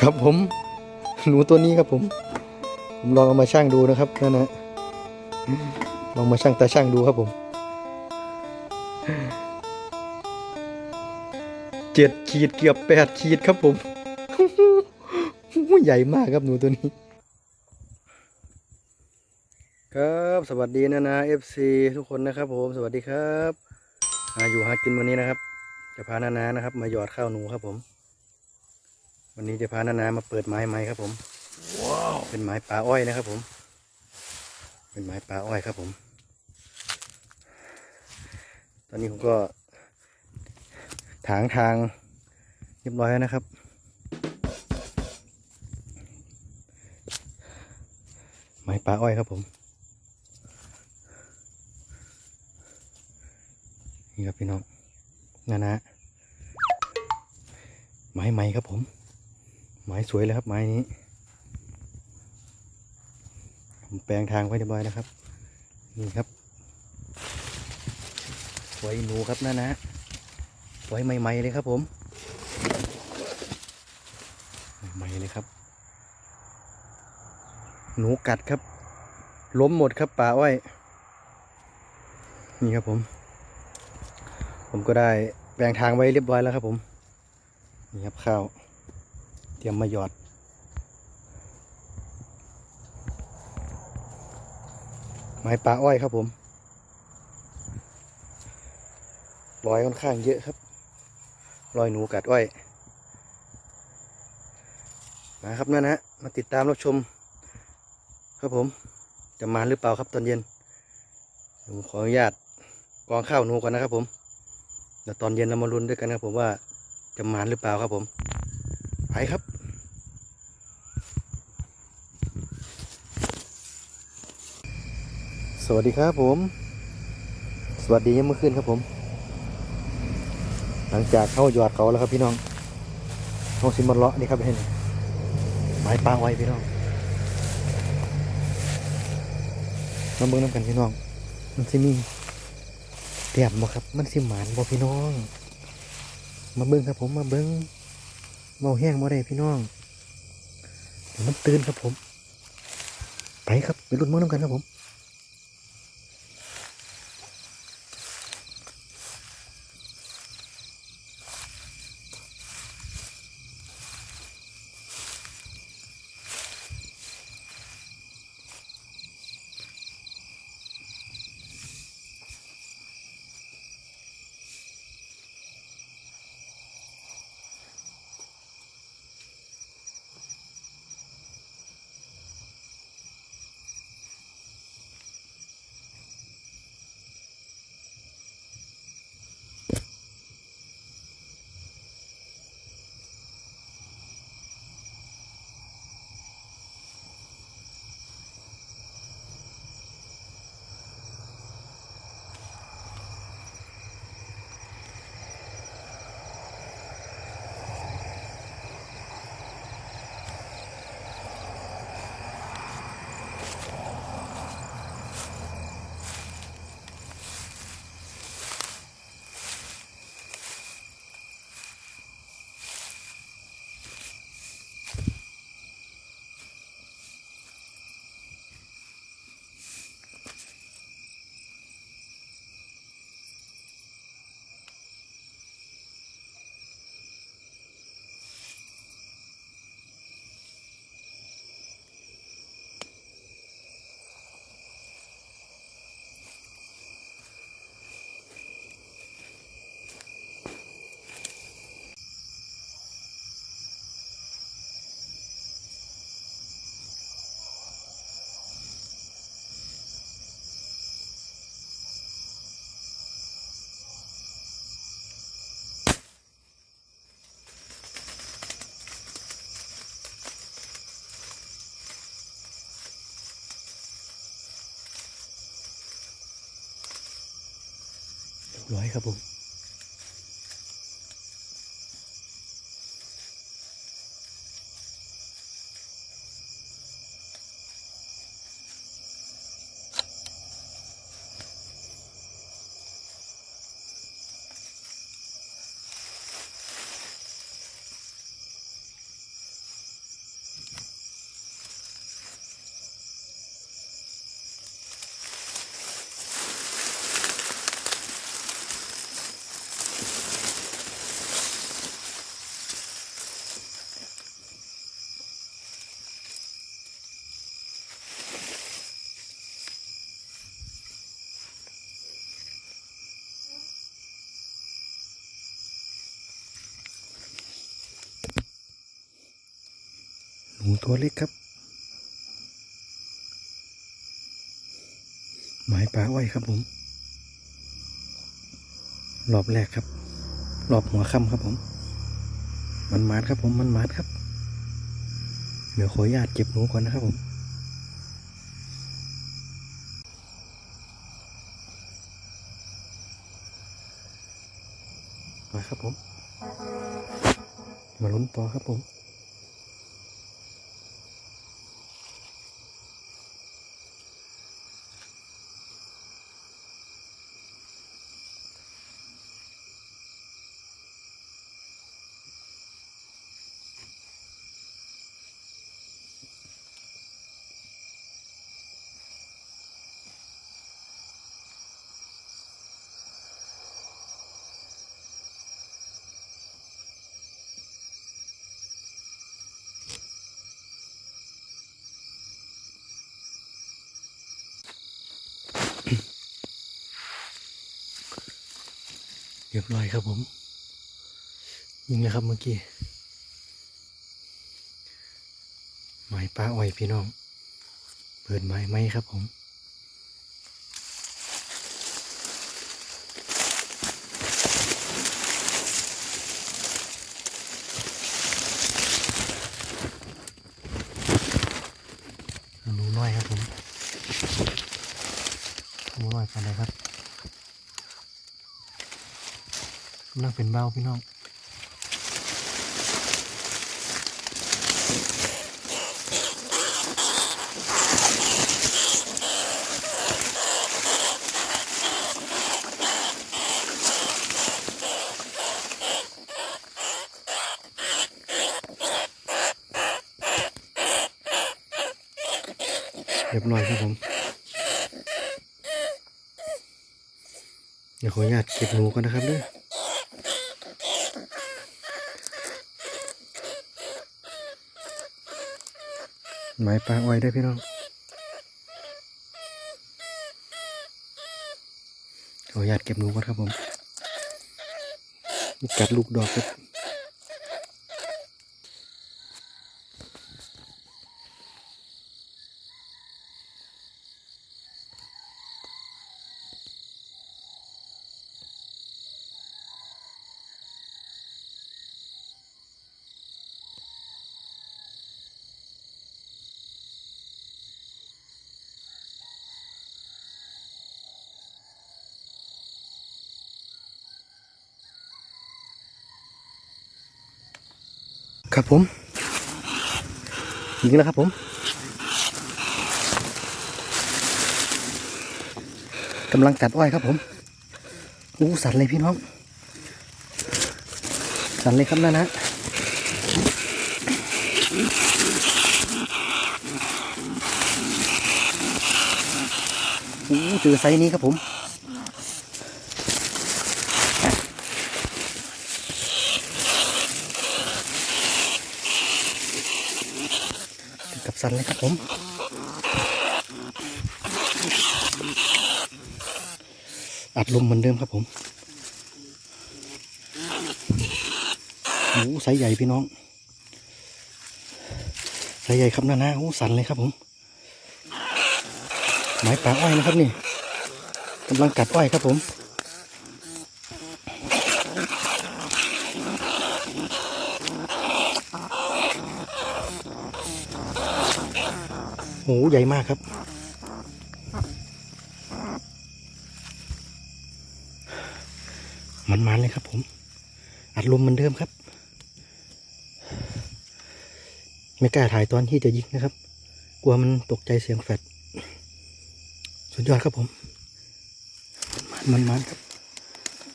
ครับผม หนูตัวนี้ครับผม ผมลองเอามาช่างดูนะครับนั่นนะลองมาช่างตาช่างดูครับผมเจ็ดขีดเกือบแปดขีดครับผมใหญ่มากครับหนูตัวนี้ ครับสวัสดีนะนะ FC ทุกคนนะครับผมสวัสดีครับออยู่หากินวันนี้นะครับ จะพานานานะครับ มาหยอดข้าวหนูครับผม วันนี้จะพานานามาเปิดไม้ไม้ครับผมว้าวเป็นไม้ป่าอ้อยนะครับผม เป็นไม้ป่าอ้อยครับผม ตอนนี้ผมก็ถางทางเรียบร้อยแล้วนะครับ ไม้ป่าอ้อยครับผม นี่ครับพี่น้องนานะไม้ไม้ครับผม ไม้สวยเลยครับไม้นี้ผมแปลงทางไว้เรียบร้อยแล้วครับ นี่ครับสวยหนูครับนานนะสวยใหม่ๆเลยครับผมใหม่ๆเลยครับ หนูกัดครับ ล้มหมดครับป่าอ้อย นี่ครับผม ผมก็ได้แปลงทางไว้เรียบร้อยแล้วครับผม นี่ครับข้าว ตรียมมาหยอด ไม้ป่าอ้อยครับผมรอยค่อนข้างเยอะครับ รอยหนูกัดอ้อยมาครับนั่นนะมาติดตามรับชม ครับผม จะมาหรือเปล่าครับตอนเย็นผมขออนุญาตกองข้าวหนูก่อนนะครับผมเดี๋ยวตอนเย็นเรามาลุ้นด้วยกันครับผมว่าจะมาหรือเปล่าครับผม ไปครับ สวัสดีครับผม สวัสดียังเมื่อคืนครับผม หลังจากเข้าหยอดเขาแล้วครับพี่น้องเขาซิมันเลาะนี่ครับเห็นไม้ปลาไว้พี่น้องมาเบิ่งน้ำกันพี่น้อง มันสิมีเตียมบ่ครับ มันสิหมานบ่พี่น้อง มาเบิ่งครับผมมาเบิ่งเมาแห้งบ่ได้พี่น้องเดี๋ยวมันตื่นครับผม ไปครับไปลุ้นมือน้ำกันครับผม ร้อยครับผม น หนู ตัวเล็กครับ หมายปลาอ้อยครับผมรอบแรกครับรอบหัวค่ำครับผม มันมาดครับผมมันมาดครับ เดี๋ยวขออนุญาตเก็บหนูก่อนนะครับผมมาครับผม มาลุ้นต่อครับผม เรียบร้อยครับผม ยิงเลยครับเมื่อกี้หมายปลาอ้อยพี่น้อง เปิดไม้ไหมครับผมหนูน้อยครับผมหนูน้อยกันเลยครับ กำลังเป็นเบาพี่น้องเรียบร้อยครับผมเดี๋ยวขออนุญาตเก็บหนูก่อนนะครับเด้อ ไม้ปลาอ้อยได้วยพี่น้องขออนุญาตเก็บหนูก่อนครับผม กัดลูกดอกครับ ครับผมยิงแล้วครับผม กำลังกัดอ้อยครับผมอู้สันเลยพี่น้อง สันเลยครับนั่นนะอู้เจอไซนี้ครับผม กับสันเลยครับผมอัดลมเหมือนเดิมครับผมโอ้ไซส์ใหญ่พี่น้องไซส์ใหญ่ครับนะนะโอ้สันเลยครับผมไม้ป่าอ้อยนะครับนี่กำลังกัดอ้อยครับผม โอ้ใหญ่มากครับ มันๆเลยครับผม อัดลมเหมือนเดิมครับ ไม่กล้าถ่ายตอนที่จะยิงนะครับ กลัวมันตกใจเสียงแฟดสุดยอดครับผม มันๆครับ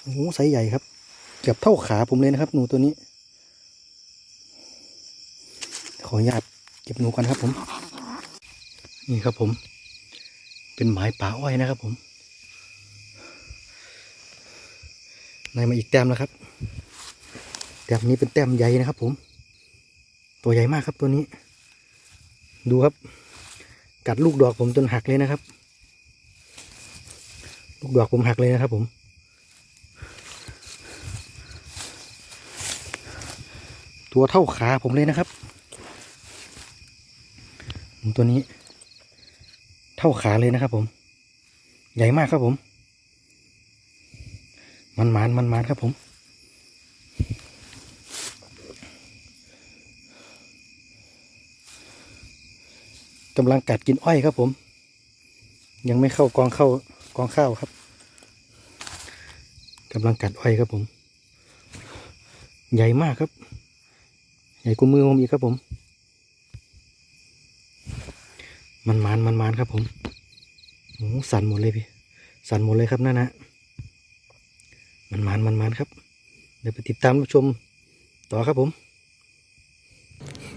โอ้โหไซส์ใหญ่ครับเกือบเท่าขาผมเลยนะครับ หนูตัวนี้ ขออนุญาตเก็บหนูก่อนครับผม นี่ครับผม เป็นหมายป่าอ้อยนะครับผมในมาอีกแต้มแล้วครับแต้มนี้เป็นแต้มใหญ่นะครับ ผม ตัวใหญ่มากครับตัวนี้ ดูครับ กัดลูกดอกผมจนหักเลยนะครับ ลูกดอกผมหักเลยนะครับ ผมตัวเท่าขาผมเลยนะครับ ตัวนี้ เท่าขาเลยนะครับผม ใหญ่มากครับผม มันมานมันมานครับผมกำลังกัดกินอ้อยครับผม ยังไม่เข้ากองเข้ากองข้าวครับกำลังกัดอ้อยครับผม ใหญ่มากครับ ใหญ่กว่ามือผมอีกครับผม มันมานมันมานครับผมโอ้สั่นหมดเลยพี่ สั่นหมดเลยครับนั่นนะมันมานมันมานครับ เดี๋ยวไปติดตามชมต่อครับผม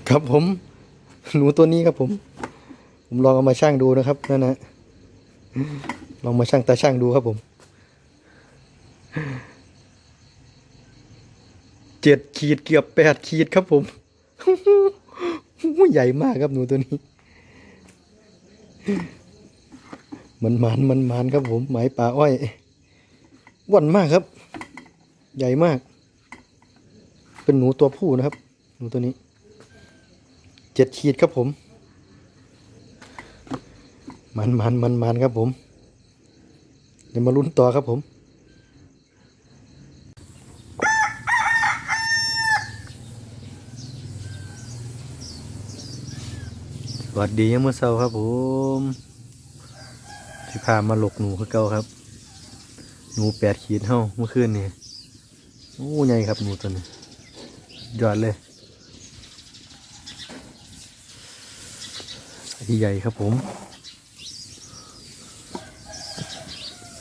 ครับผม หนูตัวนี้ครับผม ผมลองเอามาช่างดูนะครับนั่นนะลองมาช่างตาช่างดูครับผมเจ็ดขีดเกือบแปดขีดครับผม ใหญ่มากครับหนูตัวนี้ มันมันมันมันครับผมหมายป่าอ้อยอ้วันมากครับ ใหญ่มาก เป็นหนูตัวผู้นะครับ หนูตัวนี้เจ็ดขีดครับผมมันมันมันมันครับผม เดี๋ยวมาลุ้นต่อครับผม สวัสดีเมื่อเช้าครับผมที่พามาหลกหนูคือเก่าครับ หนูแปดขีดเท่าเมื่อคืนนี่โอ้ใหญ่ครับหนูตัวนี้ยอดเลยใหญ่ครับผม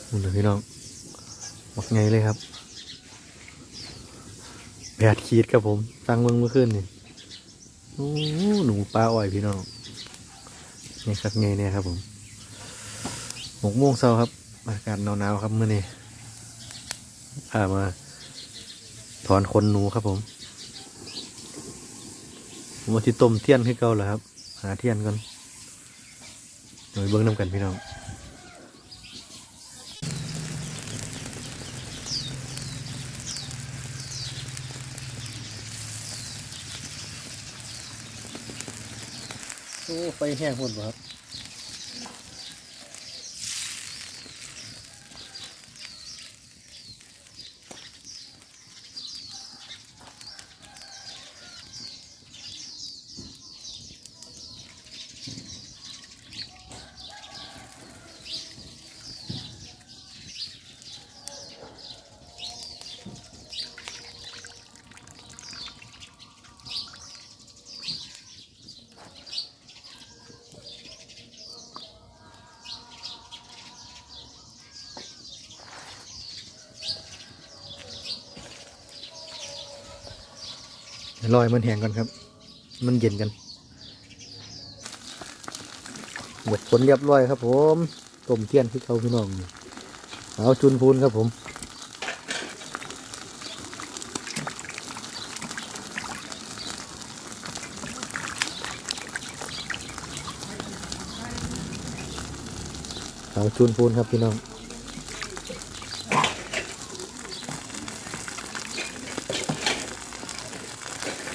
นู่เลยพี่น้องบักไงเลยครับแปดขีดครับผม ตั้งเมืองเมื่อคืนนี่โอ้หนูปลาอ่อยพี่น้อง นี่ครับไงเนี่ยครับผมหกโมงเช้าครับ อากาศหนาวๆครับเมื่อนี้พามาถอนขนหนูครับผมผมมาที่ต้มเทียนให้เก่าเหรอครับ หาเทียนก่อนโดยเบิ้งน้ำกันพี่น้อง ไปแห้งพุ่นบ่ครับ รอยมันแห้งก่อนครับ มันเย็นกันหมดผลเรียบร้อยครับ ผมต้มเทียนที่เขาพี่น้องเอาจุนพูนครับผมเอาจุนพูนครับพี่น้อง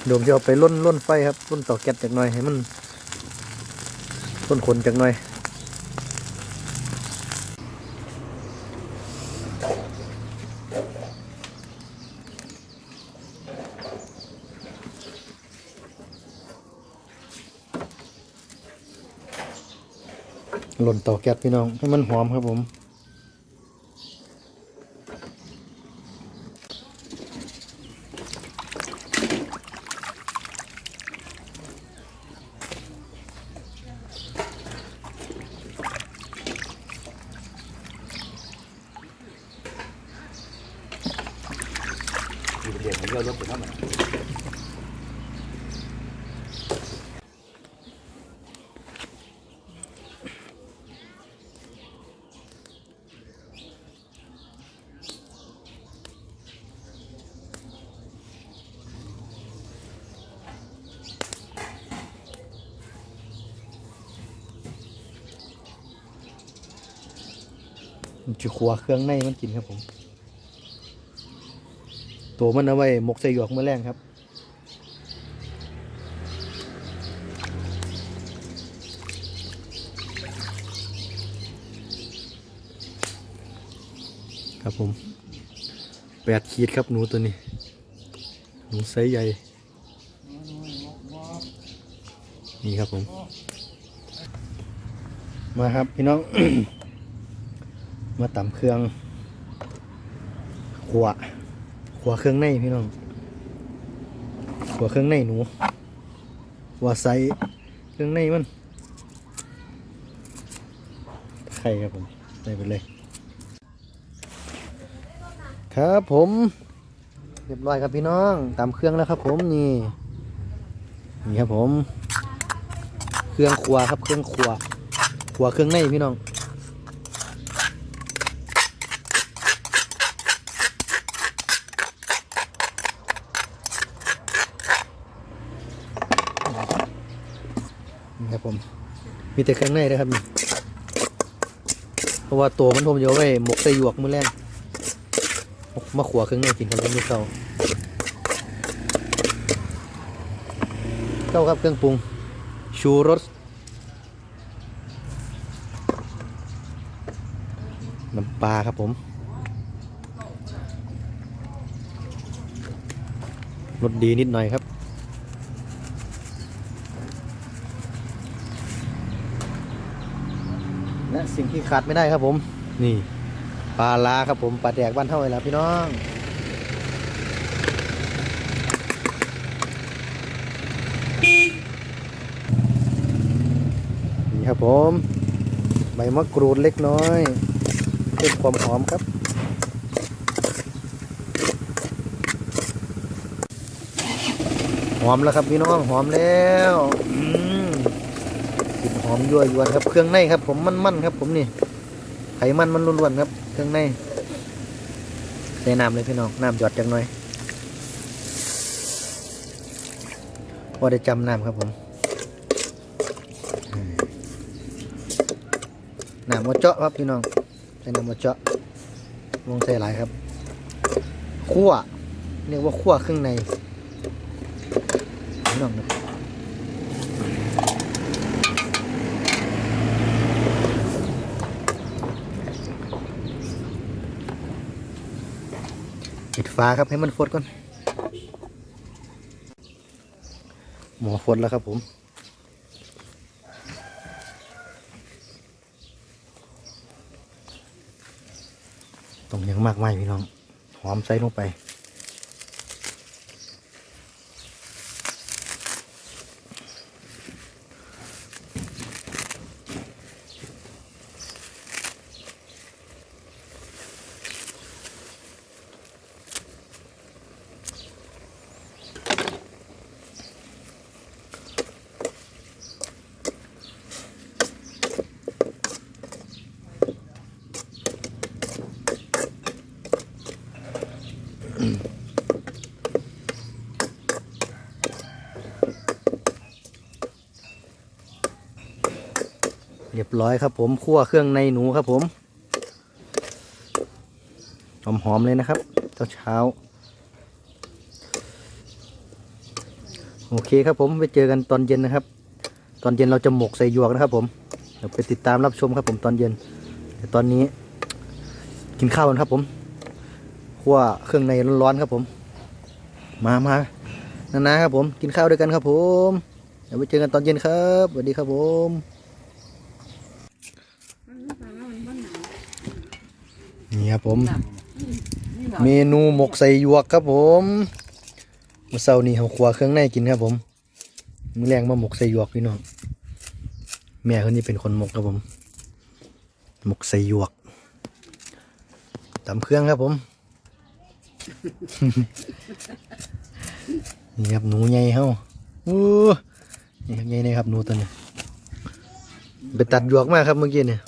โดมจะเอาไปล่นล่นไฟครับล่นต่อแก๊สจากหน่อยให้มันล่นขนจากหน่อยล่นต่อแก๊สพี่น้องให้มันหอมครับผม เดี๋ยวผมจะยกไปเท่าไหร่จะขัวเครื่องในมันกินครับผม ตัวมันเอาไว้หมกใส่หยวกเมื่อแรงครับครับผมแปดขีดครับหนูตัวนี้ หนูไซส์ใหญ่ นี่ครับผม มาครับพี่น้อง มาต่ำเครื่องขวา ขัวเครื่องในพี่น้องขัวเครื่องในหนูขัวไซเครื่องในมัน ไข่ครับผมใส่ไปเลย ครับผม เรียบร้อยครับพี่น้อง ตามเครื่องแล้วครับผมนี่ นี่ครับผม เครื่องครัวครับเครื่องครัวครัวเครื่องในพี่น้อง ครับผม มีแต่เครื่องในนะครับ เพราะว่าตัวมันผมจะเอาไว้หมกใส่หยวกมือแรงมาขัวเครื่องในกินครับผมมือเก่าเก้าครับเครื่องปรุง ชูรสน้ำปลาครับผมรสดีนิดหน่อยครับ และ สิ่งที่ขาดไม่ได้ครับผม นี่ปลาลาครับผมปลาแดกบ้านเท่าไหร่ละพี่น้องนี่ครับผม ใบมะกรูดเล็กน้อยเพิ่มความหอมครับหอมแล้วครับพี่น้องหอมแล้ว อมกลิ่นหอมยั่วยวนครับเครื่องในครับ ผมมันๆครับ ผมนี่ไขมันมันล้วนๆครับเครื่องในใส่น้ำเลยพี่น้องน้ำหยอดจังหน่อยพอได้จำน้ำครับผมน้ำมะเจาะครับพี่น้องใส่น้ำมะเจาะลงใส่หลายครับคั่วเรียกว่าคั่วเครื่องในพี่น้องครั ปิดฟ้าครับให้มันฟดก่อน หมอฟดแล้วครับผมต้องยังมากไม่พี่น้อง หอมใส่ลงไป เรียบร้อยครับผมคั่วเครื่องในหนูครับผมหอมๆเลยนะครับเช้าเช้าโอเคครับผมไปเจอกันตอนเย็นนะครับ ตอนเย็นเราจะหมกใส่หยวกนะครับผมเดี๋ยวไปติดตามรับชมครับผมตอนเย็นแต่ตอนนี้ กินข้าวกันครับผมคั่วเครื่องในร้อนๆครับผม มามานานาครับผมกินข้าวด้วยกันครับผมเดี๋ยวไปเจอกันตอนเย็นครับสวัสดีครับผม นี่ครับผม เมนูหมกใส่หยวกครับผมมื่อเช้านี้เขาครัวเครื่องในกินครับผมมื้อแรงมาหมกใส่หยวกพี่น้องแม่คนนี้เป็นคนหมกครับผม หมกใส่หยวกตำเครื่องครับผมนี่ครับหนูใหญ่เฮาอู้นี่ครับใหญ่เลยครับหนูตัวนี้ไปตัดหยวกมากครับเมื่อกี้เนี่ย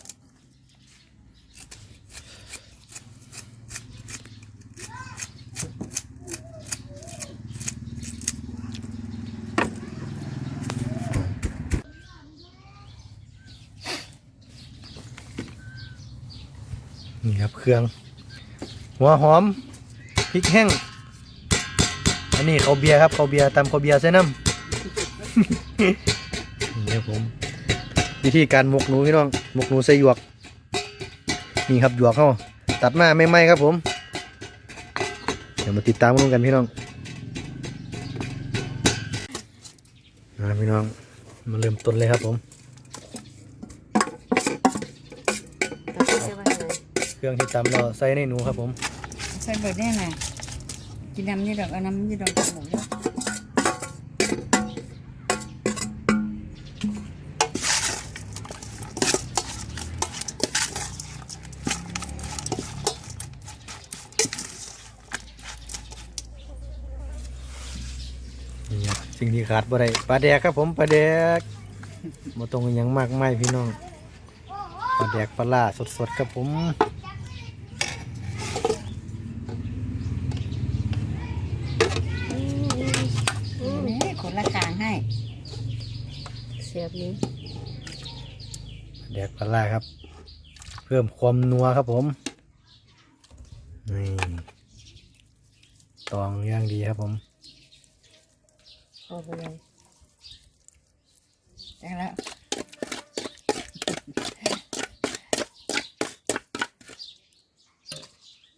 นี่ค รือง หัวหอมพริกแห้งอันนี้เขาเบียร์ครับเขาเบียร์ตำเขาเบียร์ใส่น้ำนี่ครับผมวิธีการหมกหนูพี่น้องหมกหนูใส่หยวก นี่ครับหยวกเขาตัดมาไม่ไหมครับผม เดี๋ยวมาติดตามกันพี่น้องอ่าพี่น้องมาเริ่มต้นเลยครับผม เครื่องที่ตำเราใส่ในหนูครับผมใส่เบิดได้น่ะกินน้ำยี่ดอกเอาน้ำยี่ดอกกับหมูเยอะนี่ครับสิ่งที่ขาดบ่ได้ปลาแดกครับผมปลาแดกบ่ต้องอิหยังมากมายพี่น้องปลาแดกปลาล่าสดๆครับผม นี่คนละกลาง ให้ เสียบนี้แดกปลาล่าครับ เพิ่มความนัวครับผม นี่ตองอย่างดีครับผม เอาไปเลยแต่แล้ว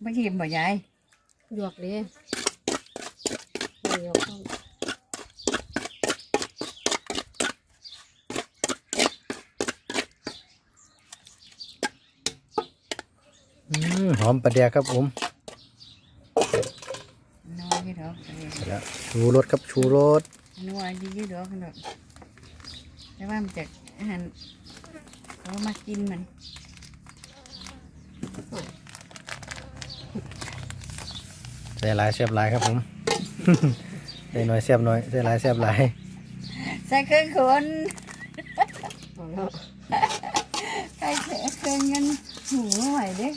ไม่เห็นบ่ยายหยวกดิหยวกเข้า อืม หอมปลาแดกครับผมนัวยี่ดอกเลยเสร็จแล้วชูรสครับชูรสนัวยี่ดอกขนมแต่ว่ามันจะอาหารเขามากินมันใส่หลายเสียบหลายครับผมใส่น้อยเสียบน้อยใส่หลายเสียบหลายใส่เครื่องคนเอาแล้วใส่เครื่องเงินหูไหวเด้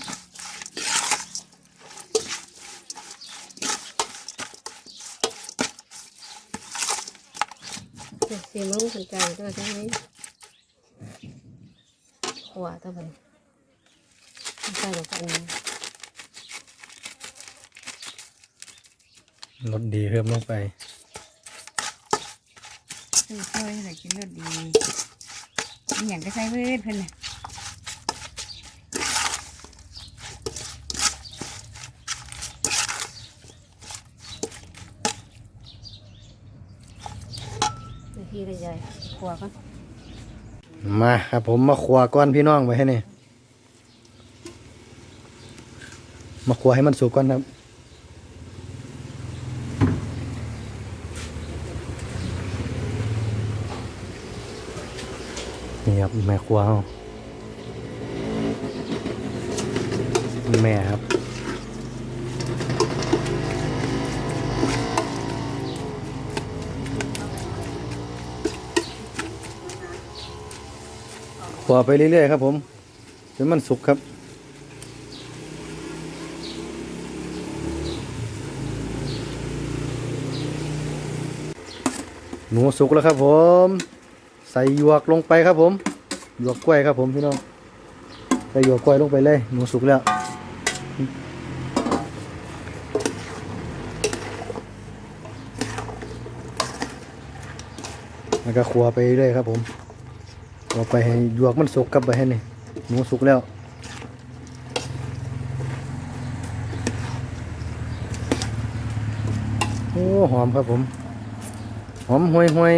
สียบสีมึงสนใจตัวใช่ไหมขวาตัวไปใส่กับกันรสดีเพิ่มลงไปซื้อช่วยให้กินรสดีมีอย่างก็ใส่เวทเพิ่นน่ะ ในที่ใหญ่ขวากันมาครับผมมาขัวก้อนพี่น้องไว้ให้นี่มาขัวให้มันสุกก่อนครับนี่ครับแม่ครัวาแม่ครับ ขัวไปเรื่อยๆครับผมจนมันสุกครับ หนูสุกแล้วครับผม ใส่หยวกลงไปครับผมหยวกกล้วยครับผมพี่น้องใส่หยวกกล้วยลงไปเลยหนูสุกแล้วแล้วก็ขัวไปเรื่อยครับผม ขัวไปให้หยวกมันสุกครับไปให้นี่หนูสุกแล้วโอ้หอมครับผม หอมห่วยห่วย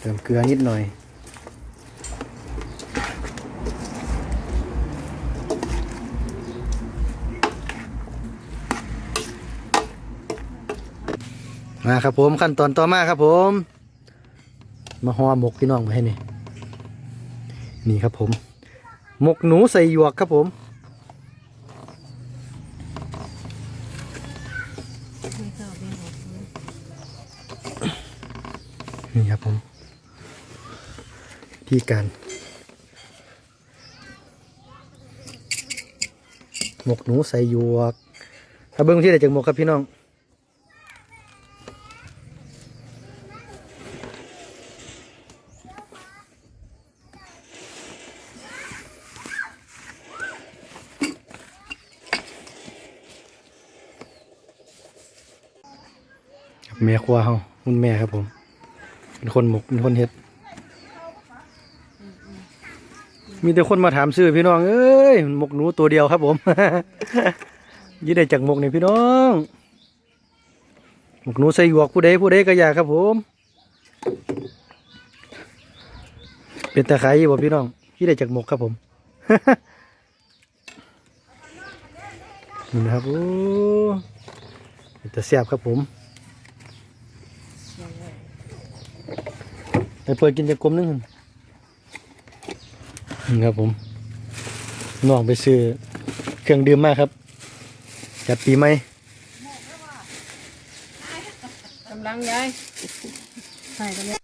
เติมเกลือนิดหน่อย มาครับผมขั้นตอนต่อมาครับผม มาห่อหมกพี่น้องไว้ให้นี่นี่ครับผมหมกหนูใส่หยวกครับผมนี่ครับผม ที่การหมกหนูใส่หยวกถ้าเบิ้งที่ไหนจากหมกครับพี่น้อง ครับเมียครัวเฮาคุณแม่ครับผม เป็นคนหมกเป็นคนเฮ็ด มีแต่คนมาถามซื้อพี่น้องเอ้ยหมกหนูตัวเดียวครับผม ยี่ได้จากหมกนี่พี่น้องหมกหนูใส่หยวกผู้ใดผู้ใดก็อยากครับผม เป็นตะไคร้บ่พี่น้องยี่ได้จากหมกครับผมนี่นะครับโอ้เป็นตะแซ่บครับผม ไปเปิดกินจากกลมนึงหั่นนี่ครับผมน้องไปซื้อเครื่องดื่มมาครับจัดปีใหม่กำลังยายใส่กันเลย